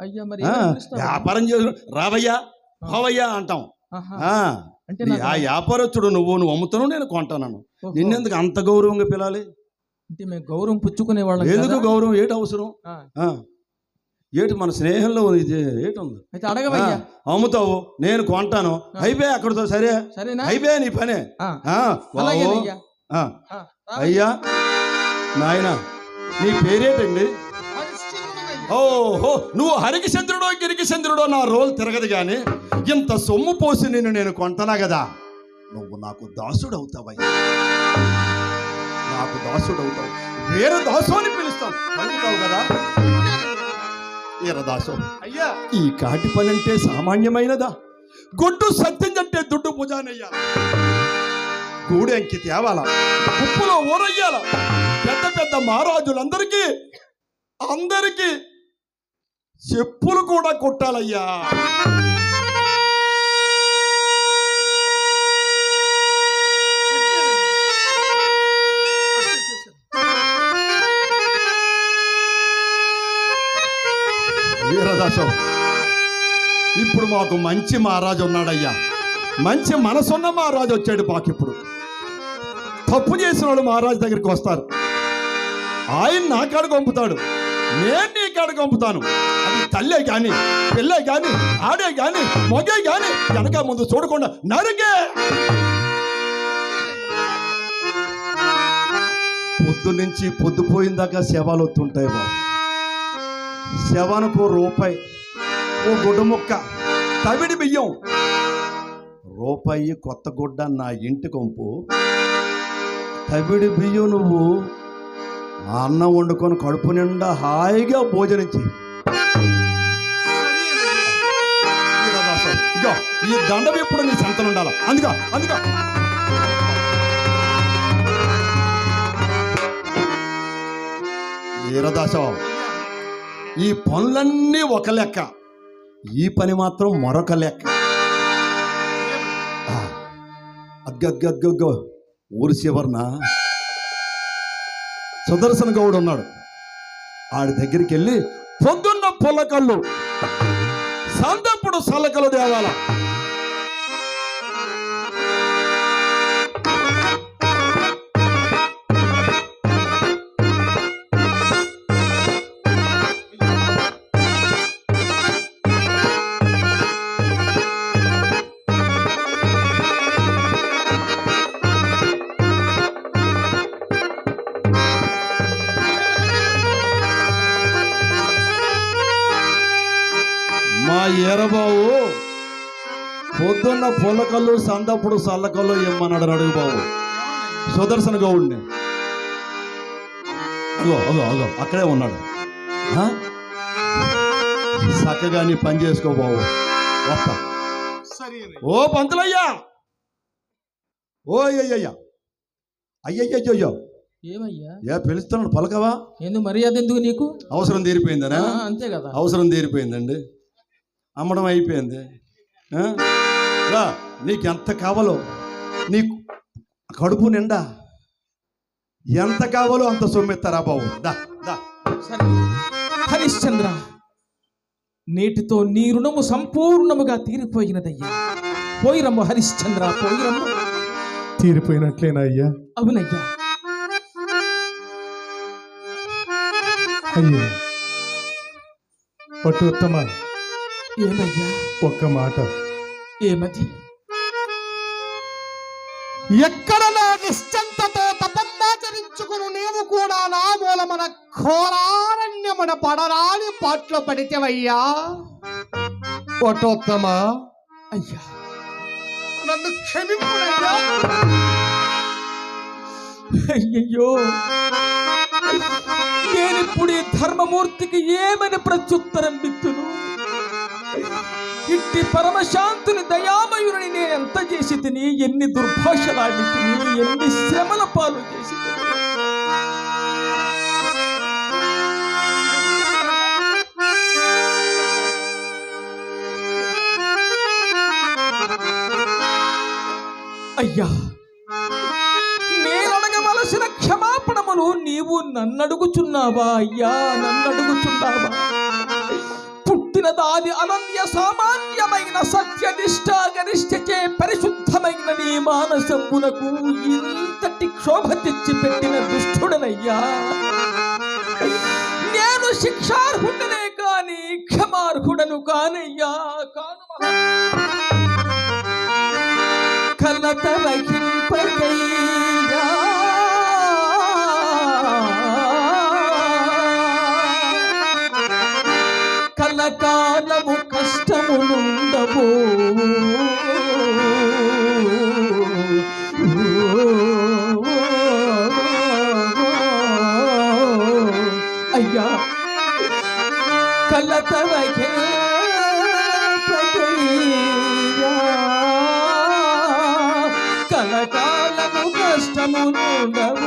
అయ్యా మరి? వ్యాపారం చేసు రావయ్యా పోవయ్యా అంటాం. అంటే ఆ వ్యాపారస్తుడు నువ్వు నువ్వు అమ్ముతాను నేను కొంటాను. నిన్నెందుకు అంత గౌరవంగా పిలాలి? అంటే మేము గౌరవం పుచ్చుకునే వాళ్ళం ఎందుకు? గౌరవం? ఏటి అవసరం? ఏటి మన స్నేహంలో ఇది ఏటి ఉంది? అయితే అడగవయ్యా. అమ్ముతావు నేను కొంటాను. అయిపోయి అక్కడితో సరే? అయిపోయా నీ పనే. అయ్యా నాయన నీ పేరేటండి. ఓహో నువ్వు హరికిచంద్రుడో గిరికిచంద్రుడో నా రోల్ తిరగదు గాని ఇంత సొమ్ము పోసి నిన్ను నేను కొంటనా కదా నువ్వు నాకు దాసుడు అవుతావయ్యా నాకు దాసుడు అవుతావు వేరే దాసు అని పిలుస్తాను పలుకుతావు కదా వీరదాసు అయ్యా. ఈ కాటి పని అంటే సామాన్యమైనదా? గొడ్డు సత్యం అంటే దుడ్డు భుజానయ్యా గూడెంకి తేవాల. ఉప్పులో ఊరయ్యాల. పెద్ద పెద్ద మహారాజులందరికీ అందరికీ చెప్పులు కూడా కొట్టాలయ్యా. వీరదాసం ఇప్పుడు మాకు మంచి మహారాజు ఉన్నాడయ్యా. మంచి మనసున్న మహారాజు వచ్చాడు మాకు ఇప్పుడు. తప్పు చేసిన వాళ్ళు మహారాజు దగ్గరికి వస్తారు. ఆయన నాకాడు పంపుతాడు నేను నీ కాడకు పంపుతాను అది తల్లే కానీ పిల్లే కానీ ఆడే కానీ మొగే కానీ వెనక ముందు చూడకుండా నరికే. పొద్దు నుంచి పొద్దుపోయిందాకా శవాలు వస్తుంటాయి బాబు. శవానికి ఓ రూపాయి ఓ గుడ్డ ముక్క తవిడి బియ్యం. రూపాయి కొత్త గుడ్డ నా ఇంటి కొంపు తవిడి బియ్యం నువ్వు అన్నం వండుకొని కడుపు నిండా హాయిగా భోజనం ఈ దండం ఎప్పుడు నీ సంతలు ఉండాలి? అందుగా అందుగా వీరదాసం ఈ పనులన్నీ ఒక లెక్క. ఈ పని మాత్రం మరొక లెక్క. అగ్గగ్గగ్గగ్గో ఊరి చివరన? సుదర్శన గౌడ్ ఉన్నాడు. ఆడి దగ్గరికి వెళ్ళి పొద్దున్న పొలకళ్ళు సందప్పుడు సలకలు దేవాల మా ఏరబావు పొద్దున్న పుల్లకల్లు సందప్పుడు సల్లకల్లు ఇమ్మన్నాడు అడుగు బాబు సుదర్శన గౌడ్ని అగో అగో అగో అక్కడే ఉన్నాడు. ఆ? చక్కగా నీ పని చేసుకో బాబు. వస్తా. ఓ పంతులయ్యా! ఓ అయ్యయ్యా అయ్యయ్యో ఏమయ్యా? ఏ పిలుస్తున్నాడు పలకవా? ఎందుకు మర్యాద ఎందుకు నీకు? అవసరం తీరిపోయిందనా? అంతే కదా. అవసరం తీరిపోయిందండి. అమ్మడం అయిపోయింది. ఆ? రా నీకు ఎంత కావాలో నీకు కడుపు నిండా ఎంత కావాలో అంత సొమ్మెత్తారా బాబు. దా దా. సరే. హరిశ్చంద్ర నేటితో నీ రుణము సంపూర్ణముగా తీరిపోయినదయ్యా. పోయిరమ్ము హరిశ్చంద్ర పోయిరమ్ము తీరిపోయినట్లేనా అయ్యా? అవునయ్యా. అయ్యా. పట్టు ఉత్తమ. ఏమయ్యా? ఒక్క మాట. ఏమది? ఎక్కడ నా నిశ్చంతతో తపన్నాచరించుకును నీవు కూడా నా మూలమన ఘోరారణ్యమున పడరాని పాటలు పడితేవయ్యా? ఒటోత్తమ అయ్యా. నన్ను క్షమింపుడయ్యా అయ్యయ్యో. నేనిప్పుడు ఈ ధర్మమూర్తికి ఏమని ప్రత్యుత్తరం బిత్తును ఇట్టి పరమశాంతుని దయామయుని నేను ఎంత చేసి తిని ఎన్ని దుర్భాషలాడి తిని ఎన్ని శ్రమల పాలు చేసి అయ్యా నేనడగవలసిన క్షమాపణములు నీవు నన్నడుగుచున్నావా? అయ్యా నన్నడుగుచున్నావా? పుట్టిన దాది అనన్య సామాన్యమైన సత్యనిష్ట గరిష్టచే పరిశుద్ధమైన నీ మానసమునకు ఇంతటి క్షోభ తెచ్చి పెట్టిన దుష్టుడనయ్యా. నేను శిక్షార్హుడనే కాని క్షమార్హుడను కానయ్యా. కాను మహా అయ్యా కలత వహింపకయ్యా కలకాలము కష్టములుండవు కావలసిన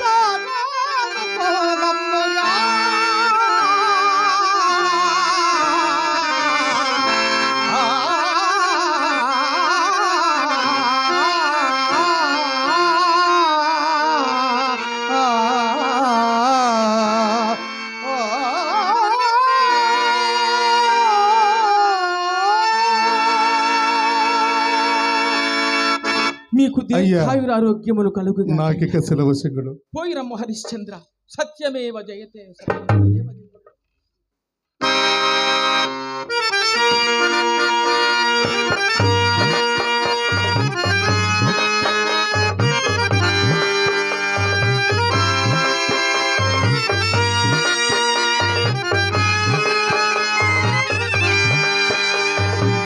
కింకరుడగో కానమ్మయా అయ్యా. దీర్ఘాయురారోగ్యములు కలుగుగా నాకిక సెలవు సింగుడు పోయిరమ్మ హరిశ్చంద్ర సత్యమేవ జయతే సత్యమేవ జయతే